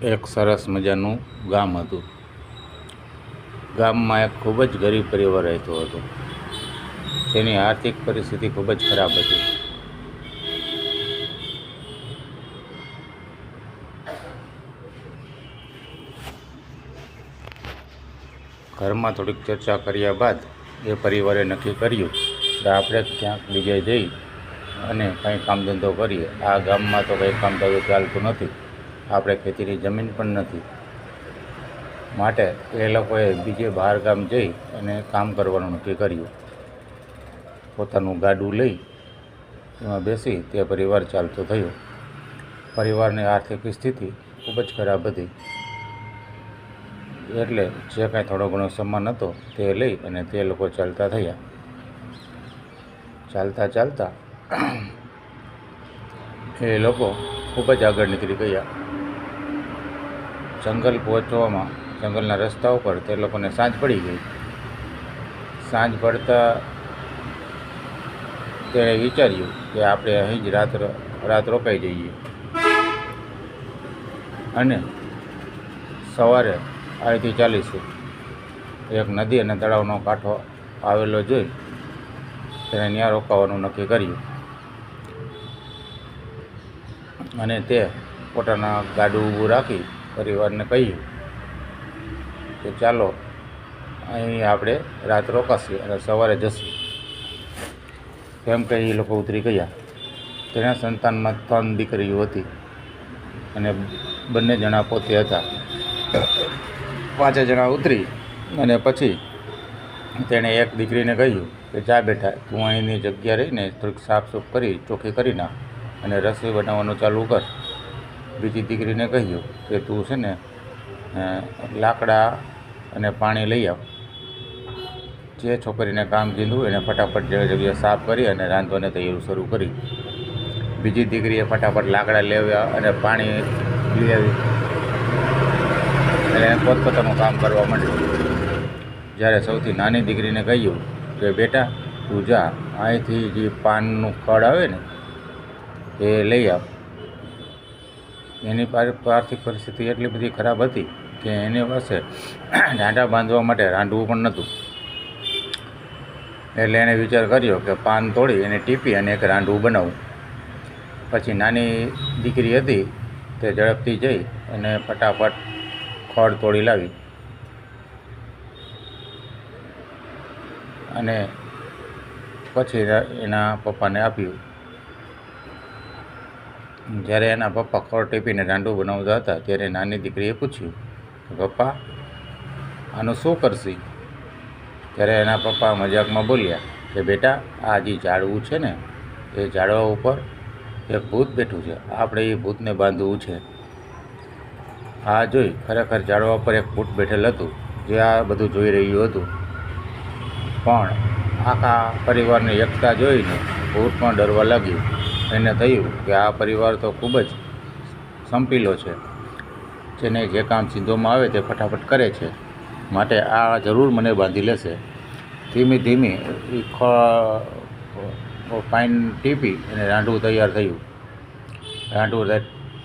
એક સરસ મજાનું ગામ હતું. ગામમાં એક ખૂબ જ ગરીબ પરિવાર રહેતો હતો. તેની આર્થિક પરિસ્થિતિ ખૂબ જ ખરાબ હતી. ઘરમાં થોડીક ચર્ચા કર્યા બાદ એ પરિવારે નક્કી કર્યું કે આપણે ક્યાંક બીજે જઈ અને કંઈ કામ ધંધો કરીએ. આ ગામમાં તો કંઈ કામ ધંધો ચાલતું નથી. આપણે ખેતીની જમીન પણ નથી. માટે એ લોકોએ બીજે બહાર ગામ જઈ અને કામ કરવાનું નક્કી કર્યું. પોતાનું ગાડું લઈ એમાં બેસી તે પરિવાર ચાલતો થયો. પરિવારની આર્થિક સ્થિતિ ખૂબ જ ખરાબ હતી. એટલે જે કાંઈ થોડો ઘણો સામાન હતો તે લઈ અને તે લોકો ચાલતા થયા. ચાલતા ચાલતા એ લોકો ખૂબ જ આગળ નીકળી ગયા. જંગલ પહોંચવામાં, જંગલના રસ્તા ઉપર તે લોકોને સાંજ પડી ગઈ. સાંજ પડતા તેણે વિચાર્યું કે આપણે અહીં જ રાત રાત રોકાઈ જઈએ. અને સવારે અહીંથી ચાલીશું એક નદી અને તળાવનો કાંઠો આવેલો જોઈ તેણે ત્યાં રોકાવાનું નક્કી કર્યું. અને તે પોતાના ગાડું ઊભું રાખી પરિવારને કહ્યું કે ચાલો, અહીં આપણે રાત રોકાશી અને સવારે જશું. એમ કહી એ લોકો ઉતરી ગયા. તેના સંતાનમાં ત્રણ દીકરીઓ હતી અને બંને જણા પોતે હતા. પાંચે જણા ઉતરી અને પછી તેણે એક દીકરીને કહ્યું કે, જા બેટા, તું અહીંની જગ્યા રહીને થોડીક સાફસૂફ કરી, ચોખ્ખી કરી નાખ અને રસોઈ બનાવવાનું ચાલુ કર. બીજી દીકરીને કહ્યું કે તું છે ને લાકડા અને પાણી લઈ આવ. જે છોકરીને કામ કીધું એને ફટાફટ જે જગ્યાએ સાફ કરી અને રાંધવાને તૈયારી શરૂ કરી. બીજી દીકરીએ ફટાફટ લાકડા લેવ્યા અને પાણી લઈ આવી. એને પોતપોતાનું કામ કરવા માંડ્યું. જ્યારે સૌથી નાની દીકરીને કહ્યું કે, બેટા, તું જા, અહીંથી જે પાનનું ખડ આવે ને, એ લઈ આવ. એની આર્થિક પરિસ્થિતિ એટલી બધી ખરાબ હતી કે એની પાસે ડાંડા બાંધવા માટે રાંધવું પણ નહોતું. એટલે એણે વિચાર કર્યો કે પાન તોડી એને ટીપી અને એક રાંડવું બનાવું. પછી નાની દીકરી હતી તે ઝડપથી જઈ અને ફટાફટ ખડ તોડી લાવી. અને પછી એના પપ્પાને આપ્યું. જ્યારે એના પપ્પા ખોર ટીપીને રાંડું બનાવતા હતા, ત્યારે નાની દીકરીએ પૂછ્યું કે, પપ્પા, આનું શું કરશી? ત્યારે એના પપ્પા મજાકમાં બોલ્યા કે, બેટા, આ જે ઝાડવું છે ને, એ ઝાડવા ઉપર એક ભૂત બેઠું છે. આપણે એ ભૂતને બાંધવું છે. આ જોઈ ખરેખર ઝાડવા પર એક ભૂત બેઠેલ હતું, જે આ બધું જોઈ રહ્યું હતું. પણ આખા પરિવારની એકતા જોઈને ભૂત પણ ડરવા લાગ્યું. એને થયું કે આ પરિવાર તો ખૂબ જ સંપીલો છે, જેને જે કામ સિંધોમાં આવે તે ફટાફટ કરે છે. માટે આ જરૂર મને બાંધી લેશે. ધીમે ધીમે એ પાઇન ટીપી અને રાંડવું તૈયાર થયું. રાંડવું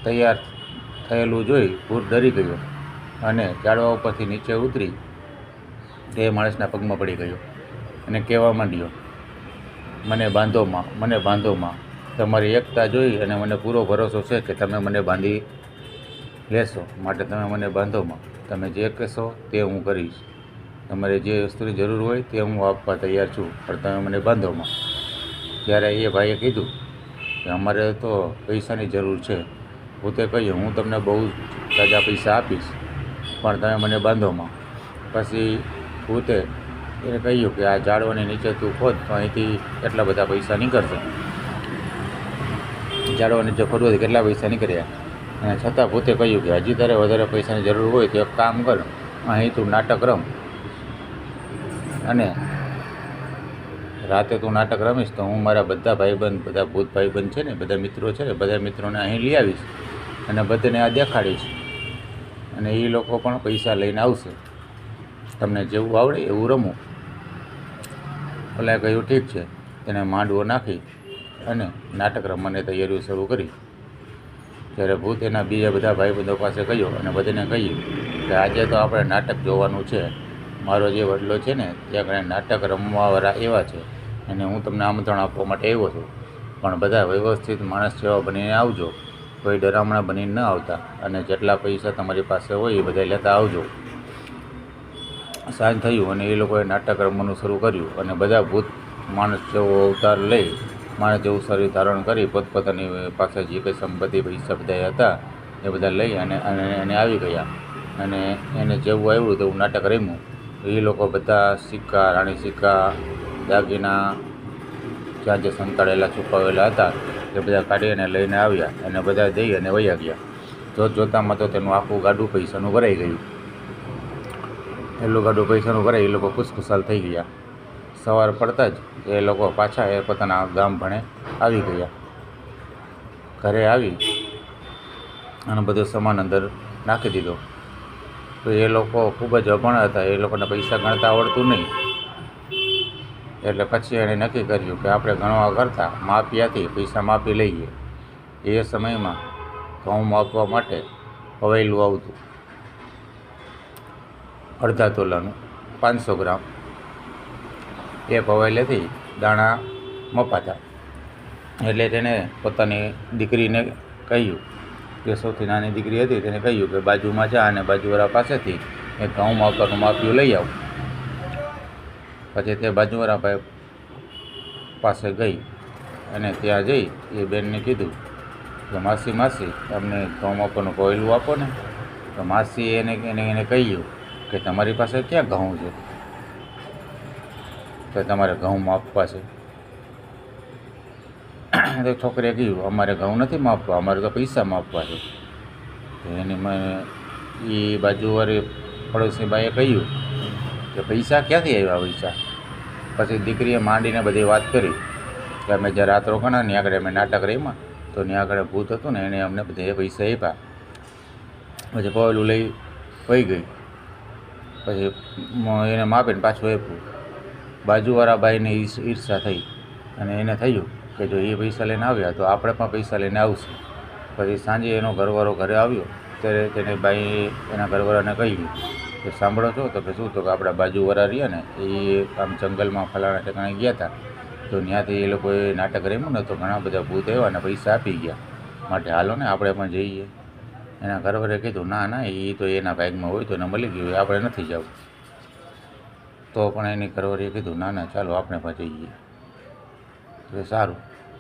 તૈયાર થયેલું જોઈ ભૂત ડરી ગયો અને ઝાડવા ઉપરથી નીચે ઉતરી તે માણસના પગમાં પડી ગયો અને કહેવા માંડ્યો, મને બાંધોમાં મને બાંધોમાં તમારી એકતા જોઈ અને મને પૂરો ભરોસો છે કે તમે મને બાંધી લેશો. માટે તમે મને બાંધોમાં તમે જે કહેશો તે હું કરીશ. તમારે જે વસ્તુની જરૂર હોય તે હું આપવા તૈયાર છું. પણ તમે મને બાંધોમાં ત્યારે એ ભાઈએ કીધું કે અમારે તો પૈસાની જરૂર છે. પોતે કહ્યું, હું તમને બહુ તાજા પૈસા આપીશ, પણ તમે મને બાંધોમાં પછી પોતે એને કહ્યું કે, આ ઝાડવાની નીચે તું ખોદ, તો અહીંથી એટલા બધા પૈસા નીકળશે. ઝાડવા નીચે ખોદવાથી કેટલા પૈસા નીકળ્યા. અને છતાં પોતે કહ્યું કે હજી તારે વધારે પૈસાની જરૂર હોય તો એક કામ કર, અહીં તું નાટક રમ. અને રાતે તું નાટક રમીશ તો હું મારા બધા ભાઈબંધ, બધા ભૂત ભાઈબંધ છે ને, બધા મિત્રો છે ને, બધા મિત્રોને અહીં લઈ આવીશ અને બધાને આ દેખાડીશ. અને એ લોકો પણ પૈસા લઈને આવશે. તમને જેવું આવડે એવું રમો. ઓલાએ કહ્યું ઠીક છે, તેને માંડવો નાખી. અને નાટક રમવાની તૈયારીઓ શરૂ કરી. ત્યારે ભૂત એના બીજા બધા ભાઈબંધો પાસે ગયો અને બધાને કહ્યું કે આજે તો આપણે નાટક જોવાનું છે. મારો જે વડલો છે ને, ત્યાં આગળ નાટક રમવાવાળા એવા છે અને હું તમને આમંત્રણ આપવા માટે આવ્યો છું. પણ બધા વ્યવસ્થિત માણસ જેવા બનીને આવજો. કોઈ ડરામણા બનીને ન આવતા અને જેટલા પૈસા તમારી પાસે હોય એ બધા લેતા આવજો. સાંજ થયું અને એ લોકોએ નાટક રમવાનું શરૂ કર્યું અને બધા ભૂત માણસ જેવો અવતાર લઈ માણસ જેવું શરીર ધારણ કરી પોતપોતાની પાસે જે કંઈ સંપત્તિ પૈસા બધા હતા, એ બધા લઈ અને એને આવી ગયા. અને એને જેવું આવ્યું તેવું નાટક રમ્યું. એ લોકો બધા સિક્કા, રાણી સિક્કા, દાગીના, જ્યાં જે સંતાડેલા, છુપાવેલા હતા, એ બધા કાઢી અને લઈને આવ્યા અને બધા દઈ અને વયા ગયા. જોત જોતામાં તો તેનું આખું ગાડું પૈસાનું ભરાઈ ગયું. એટલું ગાડું પૈસાનું ભરાઈ એ લોકો ખુશખુશાલ થઈ ગયા. સવાર પડતા જ એ લોકો પાછા એ પોતાના ગામ ભણે આવી ગયા. ઘરે આવી અને બધો સામાન અંદર નાખી દીધો. તો એ લોકો ખૂબ જ અભણ હતા, એ લોકોને પૈસા ગણતા આવડતું નહીં. એટલે પછી એણે નક્કી કર્યું કે આપણે ગણવા કરતાં માપ્યાથી પૈસા માપી લઈએ. એ સમયમાં ઘઉં માપવા માટે પવેલું આવતું. અડધા તોલાનું પાંચસો ગ્રામ એ પવેલેથી દાણા મપાતા. એટલે તેણે પોતાની દીકરીને કહ્યું કે સૌથી નાની દીકરી હતી તેને કહ્યું કે બાજુમાં જા અને બાજુવાળા પાસેથી એ ઘઉં માવતરનું માપ્યું લઈ આવું. પછી તે બાજુવાળા ભાઈ પાસે ગઈ અને ત્યાં જઈ એ બેનને કીધું કે માસી માસી તમને ઘઉં માપવાનું કોયલું આપો ને. તો માસી એને એને એને કહ્યું કે તમારી પાસે ક્યાં ઘઉં છે? તો તમારે ઘઉં માપવા છે. તો છોકરીએ કહ્યું અમારે ઘઉં નથી માપવા, અમારે તો પૈસા માપવા છે. તો એની મને એ બાજુવાળી પડોશી બાઈએ કહ્યું કે પૈસા ક્યાંથી આવ્યા પૈસા? પછી દીકરીએ માંડીને બધી વાત કરી કે અમે જે રાત રોકાણા ત્યાં આગળ અમે નાટક રહીમાં તો ત્યાં આગળ ભૂત હતું ને એણે અમને બધા પૈસા આપ્યા. પછી પવેલું લઈ વહી ગઈ. પછી એને માપીને પાછું આપ્યું. બાજુવાળા ભાઈને ઈર્ષ- થઈ અને એને થયું કે જો એ પૈસા લઈને આવ્યા તો આપણે પણ પૈસા લઈને આવશું. પછી સાંજે એનો ઘરવાળો ઘરે આવ્યો ત્યારે તેને ભાઈ એના ઘરવાળાને કહ્યું કે સાંભળો છો તો કે શું તો કે આપણા બાજુવાળા રહ્યા ને એ આમ જંગલમાં ફલાણા ઠેકાણે ગયા હતા તો ત્યાંથી એ લોકોએ નાટક રમ્યું ને તો ઘણા બધા ભૂત આવ્યા અને પૈસા આપી ગયા. માટે હાલો ને આપણે પણ જઈએ. એના ઘરવાળે કીધું, ના ના એ તો એના ભાગમાં હોય તો એને મળી ગયું આપણે નથી જવું. તો પણ એની કરવરીએ કીધું, ના ના, ચાલો, આપણે પણ જઈએ. એટલે સારું.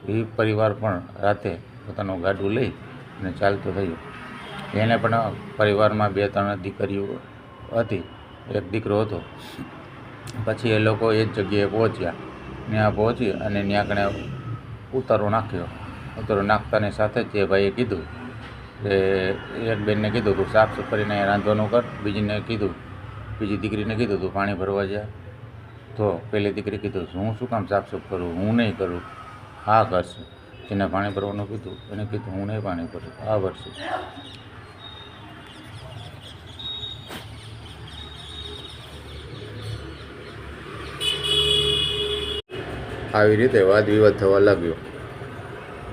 એ પરિવાર પણ રાતે પોતાનું ગાડું લઈ અને ચાલતું થયું એને પણ પરિવારમાં બે, ત્રણ દીકરીઓ હતી. એક દીકરો હતો. પછી એ લોકો એ જ જગ્યાએ પહોંચ્યા. ત્યાં પહોંચી અને ત્યાં કણે ઉતારો નાખ્યો. ઉતારો નાખતાની સાથે જ એ ભાઈએ કીધું કે એક બેનને કીધું તું સાફ કરીને રાંધવાનું કર. બીજીને કીધું બીજી દીકરીને કીધું તું પાણી ભરવા જા. તો પહેલી દીકરી કીધું હું શું કામ સાફસૂફ કરું? હું નહીં કરું. હા કરશે જેને પાણી ભરવાનું કીધું એને કીધું હું નહીં પાણી ભરું. હા ભરશે આવી રીતે વાદ વિવાદ થવા લાગ્યો.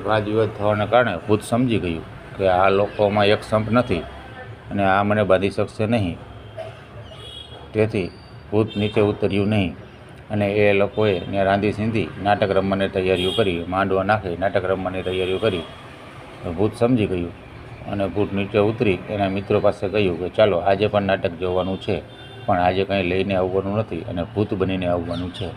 વાદ વિવાદ થવાના કારણે ખુદ સમજી ગયું કે આ લોકોમાં એક સંપ નથી અને આ મને બાંધી શકશે નહીં. તેથી ભૂત નીચે ઉતર્યું નહીં. અને એ લોકોએ ત્યાં રાંધી સીંધી, નાટક રમવાની તૈયારીઓ કરી, માંડવા નાખી, નાટક રમવાની તૈયારીઓ કરી. ભૂત સમજી ગયું અને ભૂત નીચે ઉતરી એના મિત્રો પાસે કહ્યું કે ચાલો, આજે પણ નાટક જોવાનું છે, પણ આજે કંઈ લઈને આવવાનું નથી અને ભૂત બનીને આવવાનું છે.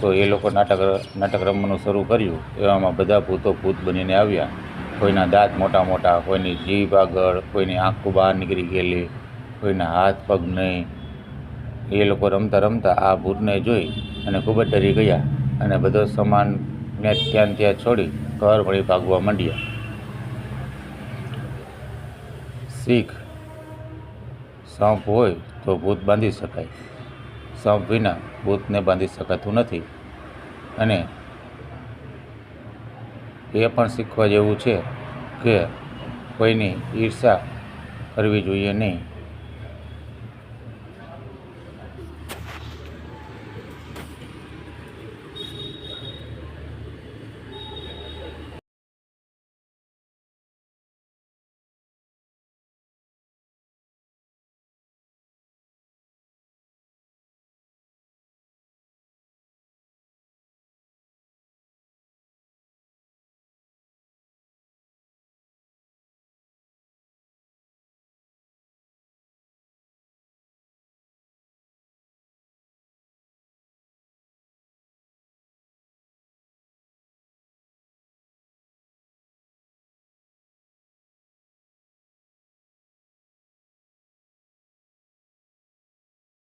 તો એ લોકો નાટક નાટક રમવાનું શરૂ કર્યું. એવામાં બધા ભૂતો ભૂત બનીને આવ્યા. કોઈના દાંત મોટા મોટા, કોઈની જીભ આગળ, કોઈની આંખો બહાર નીકળી ગયેલી, કોઈના હાથ પગ નહીં. એ લોકો રમતા રમતા આ ભૂતને જોઈ અને ખૂબ જ ડરી ગયા અને બધો સામાન ને ત્યાં ત્યાં છોડી ઘર વળી ભાગવા માંડ્યા. શીખ, સાંપ હોય તો ભૂત બાંધી શકાય. સાંપ વિના ભૂતને બાંધી શકાતું નથી. અને એ પણ શીખવા જેવું છે કે કોઈની ઈર્ષા કરવી જોઈએ નહીં.